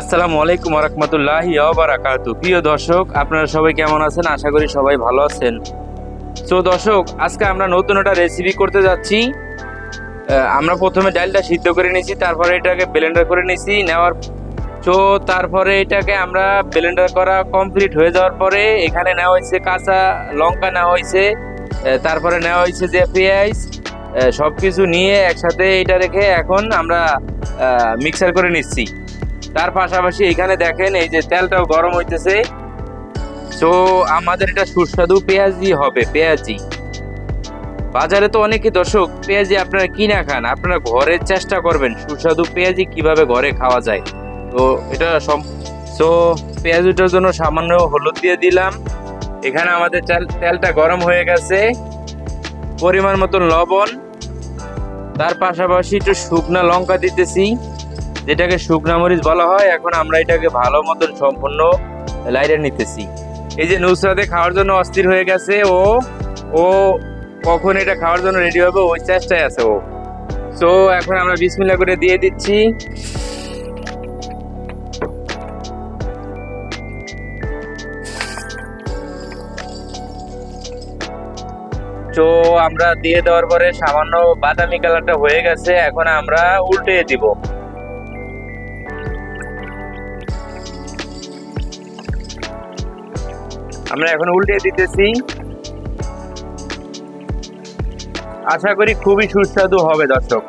আসসালামু আলাইকুম রহমতুল্লাহি বারাকাতু প্রিয় দর্শক, আপনারা সবাই কেমন আছেন? আশা করি সবাই ভালো আছেন। তো দর্শক, আজকে আমরা নতুন একটা রেসিপি করতে যাচ্ছি। আমরা প্রথমে ডালটা সিদ্ধ করে নিয়েছি, তারপরে এটাকে ব্লেন্ডার করে নিয়েছি, নেওয়ার তো তারপরে এটাকে আমরা ব্লেন্ডার করা কমপ্লিট হয়ে যাওয়ার পরে এখানে নেওয়া হয়েছে কাঁচা লঙ্কা, নেওয়া হয়েছে তারপরে নেওয়া হয়েছে যে পেঁয়াজ সব কিছু নিয়ে একসাথে এটা রেখে এখন আমরা মিক্সার করে নিচ্ছি। তার পাশাপাশি এখানে দেখেন, এই যে তেলটাও গরম হইতেছে। তো আমাদের এটা সুস্বাদু পেঁয়াজি হবে, পেঁয়াজি। বাজারে তো অনেকে দর্শক, পেঁয়াজি আপনারা কিনা খান, আপনারা ঘরের চেষ্টা করবেন সুস্বাদু পেঁয়াজি কীভাবে ঘরে খাওয়া যায়। তো, এটা তো পেঁয়াজিটার জন্য সামান্য হলুদ দিয়ে দিলাম। এখানে আমাদের তেল- তেলটা গরম হয়ে গেছে। পরিমাণ মতন লবণ। তার পাশাপাশি একটু শুকনা লঙ্কা দিতেছি। যেটাকে শুকনা মরিচ বলা হয়। এখন আমরা এটাকে ভালো মতন সম্পূর্ণ লাইরে নিতেছি। এই যে নুসরাতে খাওয়ার জন্য অস্থির হয়ে গেছে ও। ও কখন এটা খাওয়ার জন্য রেডি হবে ওই চেষ্টায় আছে ও। তো এখন আমরা বিসমিল্লা করে দিয়ে দিচ্ছি। তো আমরা দিয়ে দেওয়ার পরে সামান্য বাদামি কালারটা হয়ে গেছে। এখন আমরা উল্টে দিব। আমরা এখন উল্টে দিতেছি। আশা করি খুবই সুস্বাদু হবে, দর্শক।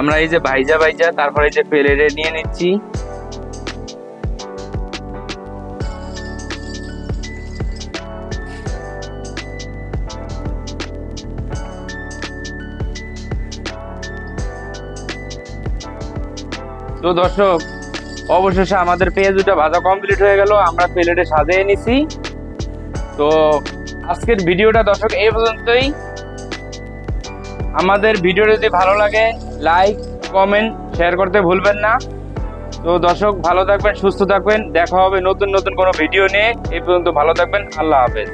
আমরা এই যে ভাইজা ভাইজা, তারপরে এই যে প্লেটে নিয়ে নিচ্ছি। তো দর্শক, অবশেষে আমাদের পেঁয়াজুটা ভাজা কমপ্লিট হয়ে গেল, আমরা প্লেটে সাজিয়ে নিছি। তো আজকের ভিডিওটা দর্শক, এই পর্যন্তই। আমাদের ভিডিও যদি ভালো লাগে লাইক কমেন্ট শেয়ার করতে ভুলবেন না। তো দর্শক, ভালো থাকবেন, সুস্থ থাকবেন। দেখা হবে নতুন নতুন কোনো ভিডিও নিয়ে। এই পর্যন্ত ভালো থাকবেন, আল্লাহ হাফেজ।